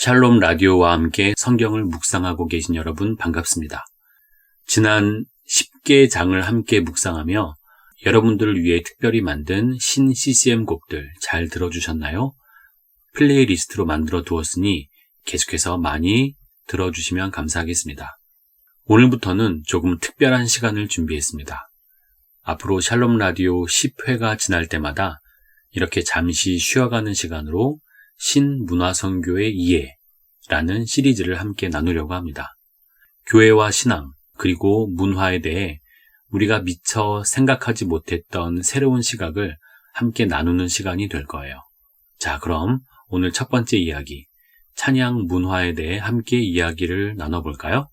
샬롬 라디오와 함께 성경을 묵상하고 계신 여러분 반갑습니다. 지난 10개 장을 함께 묵상하며 여러분들을 위해 특별히 만든 신 CCM 곡들 잘 들어주셨나요? 플레이리스트로 만들어 두었으니 계속해서 많이 들어주시면 감사하겠습니다. 오늘부터는 조금 특별한 시간을 준비했습니다. 앞으로 샬롬 라디오 10회가 지날 때마다 이렇게 잠시 쉬어가는 시간으로 신문화선교의 이해라는 시리즈를 함께 나누려고 합니다. 교회와 신앙, 그리고 문화에 대해 우리가 미처 생각하지 못했던 새로운 시각을 함께 나누는 시간이 될 거예요. 자, 그럼 오늘 첫 번째 이야기, 찬양 문화에 대해 함께 이야기를 나눠볼까요?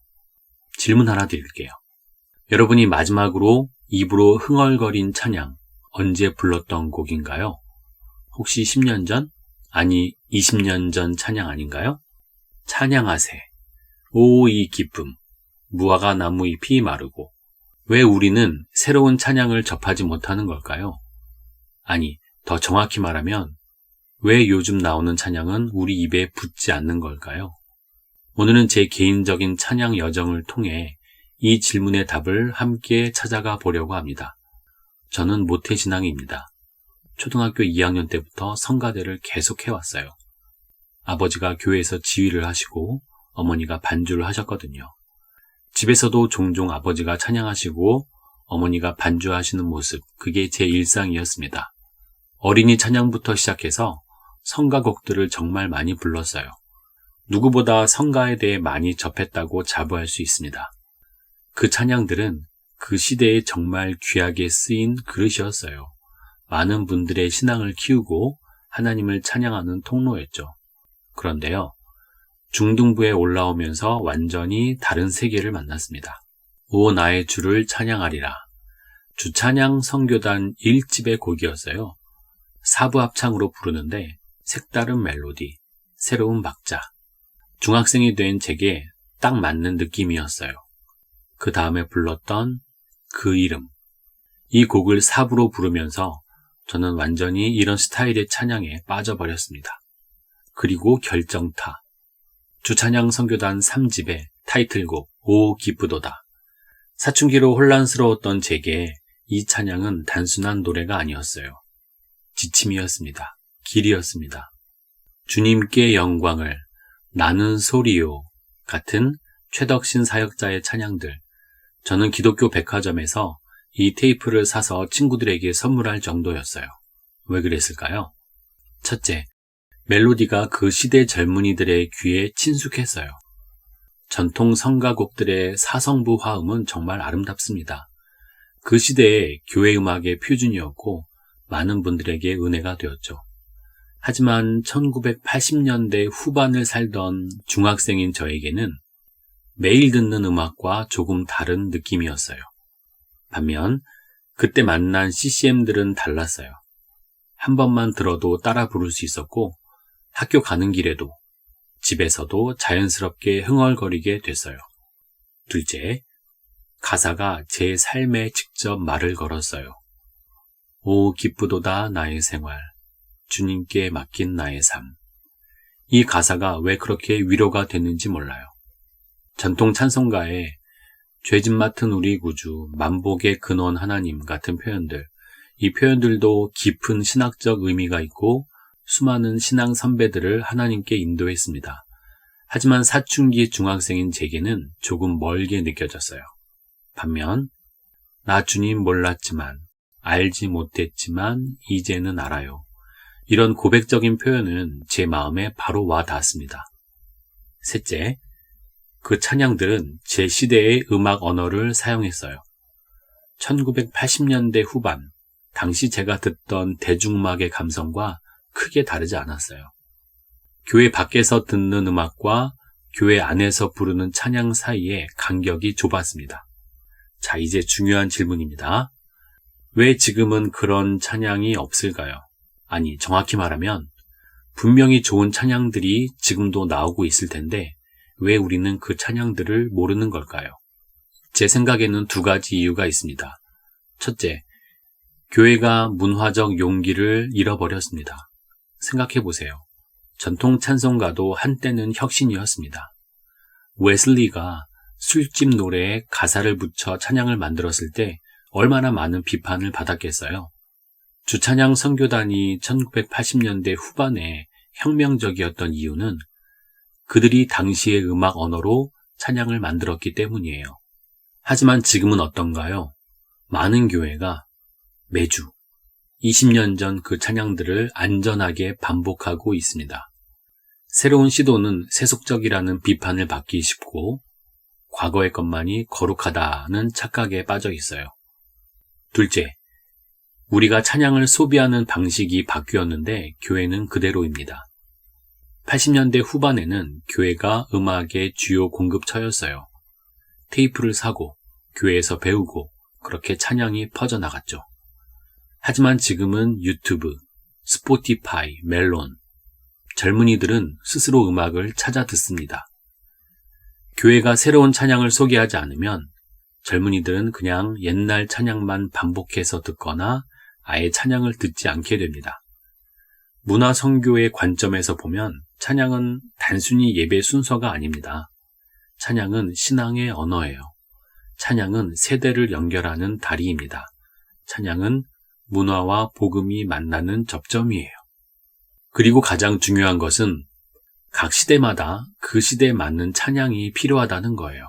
질문 하나 드릴게요. 여러분이 마지막으로 입으로 흥얼거린 찬양, 언제 불렀던 곡인가요? 혹시 10년 전? 아니, 20년 전 찬양 아닌가요? 찬양하세. 오, 이 기쁨. 무화과 나무 잎이 마르고. 왜 우리는 새로운 찬양을 접하지 못하는 걸까요? 아니, 더 정확히 말하면, 왜 요즘 나오는 찬양은 우리 입에 붙지 않는 걸까요? 오늘은 제 개인적인 찬양 여정을 통해 이 질문의 답을 함께 찾아가 보려고 합니다. 저는 모태신앙입니다. 초등학교 2학년 때부터 성가대를 계속 해 왔어요. 아버지가 교회에서 지휘를 하시고 어머니가 반주를 하셨거든요. 집에서도 종종 아버지가 찬양하시고 어머니가 반주하시는 모습, 그게 제 일상이었습니다. 어린이 찬양부터 시작해서 성가곡들을 정말 많이 불렀어요. 누구보다 성가에 대해 많이 접했다고 자부할 수 있습니다. 그 찬양들은 그 시대에 정말 귀하게 쓰인 그릇이었어요. 많은 분들의 신앙을 키우고 하나님을 찬양하는 통로였죠. 그런데요, 중등부에 올라오면서 완전히 다른 세계를 만났습니다. 오 나의 주를 찬양하리라. 주찬양 성교단 1집의 곡이었어요. 사부 합창으로 부르는데 색다른 멜로디, 새로운 박자. 중학생이 된 제게 딱 맞는 느낌이었어요. 그 다음에 불렀던 그 이름. 이 곡을 사부로 부르면서 저는 완전히 이런 스타일의 찬양에 빠져버렸습니다. 그리고 결정타. 주찬양 선교단 3집의 타이틀곡 오 기쁘도다. 사춘기로 혼란스러웠던 제게 이 찬양은 단순한 노래가 아니었어요. 지침이었습니다. 길이었습니다. 주님께 영광을 나는 소리요 같은 최덕신 사역자의 찬양들. 저는 기독교 백화점에서 이 테이프를 사서 친구들에게 선물할 정도였어요. 왜 그랬을까요? 첫째, 멜로디가 그 시대 젊은이들의 귀에 친숙했어요. 전통 성가곡들의 사성부 화음은 정말 아름답습니다. 그 시대의 교회 음악의 표준이었고 많은 분들에게 은혜가 되었죠. 하지만 1980년대 후반을 살던 중학생인 저에게는 매일 듣는 음악과 조금 다른 느낌이었어요. 반면 그때 만난 CCM들은 달랐어요. 한 번만 들어도 따라 부를 수 있었고 학교 가는 길에도 집에서도 자연스럽게 흥얼거리게 됐어요. 둘째, 가사가 제 삶에 직접 말을 걸었어요. 오 기쁘도다 나의 생활, 주님께 맡긴 나의 삶. 이 가사가 왜 그렇게 위로가 됐는지 몰라요. 전통 찬송가에 죄짓 맡은 우리 구주, 만복의 근원 하나님 같은 표현들, 이 표현들도 깊은 신학적 의미가 있고 수많은 신앙 선배들을 하나님께 인도했습니다. 하지만 사춘기 중학생인 제게는 조금 멀게 느껴졌어요. 반면, 나 주님 몰랐지만, 알지 못했지만, 이제는 알아요. 이런 고백적인 표현은 제 마음에 바로 와 닿았습니다. 셋째, 그 찬양들은 제 시대의 음악 언어를 사용했어요. 1980년대 후반, 당시 제가 듣던 대중음악의 감성과 크게 다르지 않았어요. 교회 밖에서 듣는 음악과 교회 안에서 부르는 찬양 사이에 간격이 좁았습니다. 자, 이제 중요한 질문입니다. 왜 지금은 그런 찬양이 없을까요? 아니, 정확히 말하면 분명히 좋은 찬양들이 지금도 나오고 있을 텐데 왜 우리는 그 찬양들을 모르는 걸까요? 제 생각에는 두 가지 이유가 있습니다. 첫째, 교회가 문화적 용기를 잃어버렸습니다. 생각해 보세요. 전통 찬송가도 한때는 혁신이었습니다. 웨슬리가 술집 노래에 가사를 붙여 찬양을 만들었을 때 얼마나 많은 비판을 받았겠어요. 주찬양 선교단이 1980년대 후반에 혁명적이었던 이유는 그들이 당시의 음악 언어로 찬양을 만들었기 때문이에요. 하지만 지금은 어떤가요? 많은 교회가 매주 20년 전 그 찬양들을 안전하게 반복하고 있습니다. 새로운 시도는 세속적이라는 비판을 받기 쉽고 과거의 것만이 거룩하다는 착각에 빠져 있어요. 둘째, 우리가 찬양을 소비하는 방식이 바뀌었는데 교회는 그대로입니다. 80년대 후반에는 교회가 음악의 주요 공급처였어요. 테이프를 사고 교회에서 배우고 그렇게 찬양이 퍼져나갔죠. 하지만 지금은 유튜브, 스포티파이, 멜론, 젊은이들은 스스로 음악을 찾아 듣습니다. 교회가 새로운 찬양을 소개하지 않으면 젊은이들은 그냥 옛날 찬양만 반복해서 듣거나 아예 찬양을 듣지 않게 됩니다. 문화 성교의 관점에서 보면 찬양은 단순히 예배 순서가 아닙니다. 찬양은 신앙의 언어예요. 찬양은 세대를 연결하는 다리입니다. 찬양은 문화와 복음이 만나는 접점이에요. 그리고 가장 중요한 것은 각 시대마다 그 시대에 맞는 찬양이 필요하다는 거예요.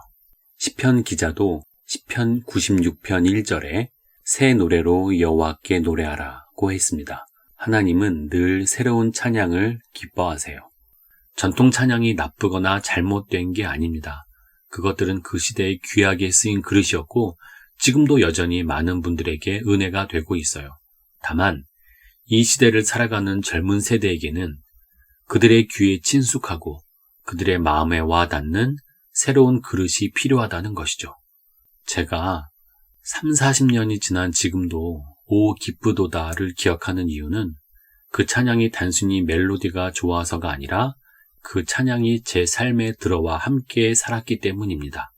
시편 기자도 시편 96편 1절에 새 노래로 여호와께 노래하라고 했습니다. 하나님은 늘 새로운 찬양을 기뻐하세요. 전통 찬양이 나쁘거나 잘못된 게 아닙니다. 그것들은 그 시대에 귀하게 쓰인 그릇이었고 지금도 여전히 많은 분들에게 은혜가 되고 있어요. 다만 이 시대를 살아가는 젊은 세대에게는 그들의 귀에 친숙하고 그들의 마음에 와 닿는 새로운 그릇이 필요하다는 것이죠. 제가 3, 40년이 지난 지금도 오 기쁘도다를 기억하는 이유는 그 찬양이 단순히 멜로디가 좋아서가 아니라 그 찬양이 제 삶에 들어와 함께 살았기 때문입니다.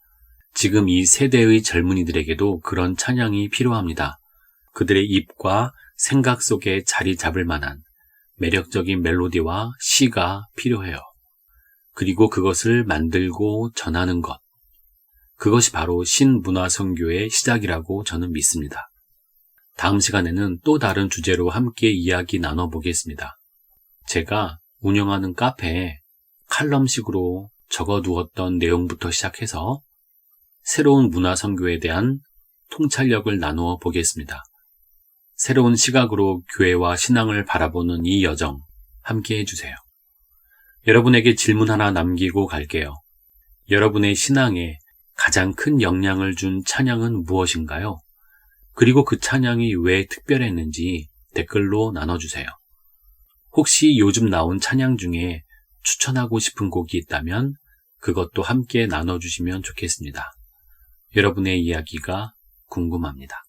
지금 이 세대의 젊은이들에게도 그런 찬양이 필요합니다. 그들의 입과 생각 속에 자리 잡을 만한 매력적인 멜로디와 시가 필요해요. 그리고 그것을 만들고 전하는 것. 그것이 바로 신문화 선교의 시작이라고 저는 믿습니다. 다음 시간에는 또 다른 주제로 함께 이야기 나눠보겠습니다. 제가 운영하는 카페에 칼럼식으로 적어 두었던 내용부터 시작해서 새로운 문화 선교에 대한 통찰력을 나누어 보겠습니다. 새로운 시각으로 교회와 신앙을 바라보는 이 여정 함께 해주세요. 여러분에게 질문 하나 남기고 갈게요. 여러분의 신앙에 가장 큰 영향을 준 찬양은 무엇인가요? 그리고 그 찬양이 왜 특별했는지 댓글로 나눠주세요. 혹시 요즘 나온 찬양 중에 추천하고 싶은 곡이 있다면 그것도 함께 나눠주시면 좋겠습니다. 여러분의 이야기가 궁금합니다.